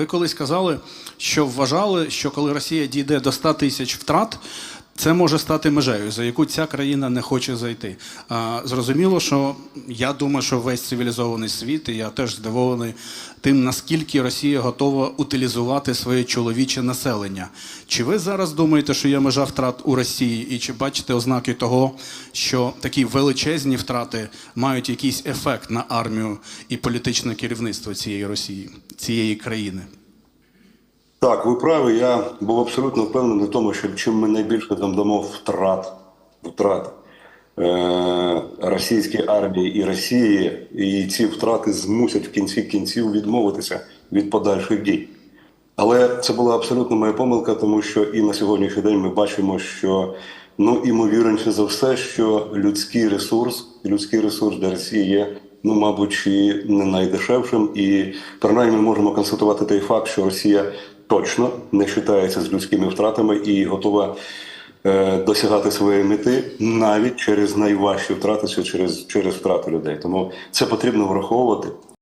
Ви колись казали, що вважали, що коли Росія дійде до 100 тисяч втрат, це може стати межею, за яку ця країна не хоче зайти. А, зрозуміло, що я думаю, що весь цивілізований світ, і я теж здивований тим, наскільки Росія готова утилізувати своє чоловіче населення. Чи ви зараз думаєте, що є межа втрат у Росії, і чи бачите ознаки того, що такі величезні втрати мають якийсь ефект на армію і політичне керівництво цієї Росії, цієї країни? Так, ви праві. Я був абсолютно впевнений в тому, що чим ми найбільше там дамо втрат, втрат е- російській армії і Росії, і ці втрати змусять в кінці кінців відмовитися від подальших дій. Але це була абсолютно моя помилка, тому що і на сьогоднішній день ми бачимо, що ну імовірніше за все, що людський ресурс, людський ресурс для Росії є, ну мабуть, чи не найдешевшим, і принаймні ми можемо констатувати той факт, що Росія точно не вважається з людськими втратами і готова е, досягати своєї мети навіть через найважчі втрати, через, через втрати людей. Тому це потрібно враховувати.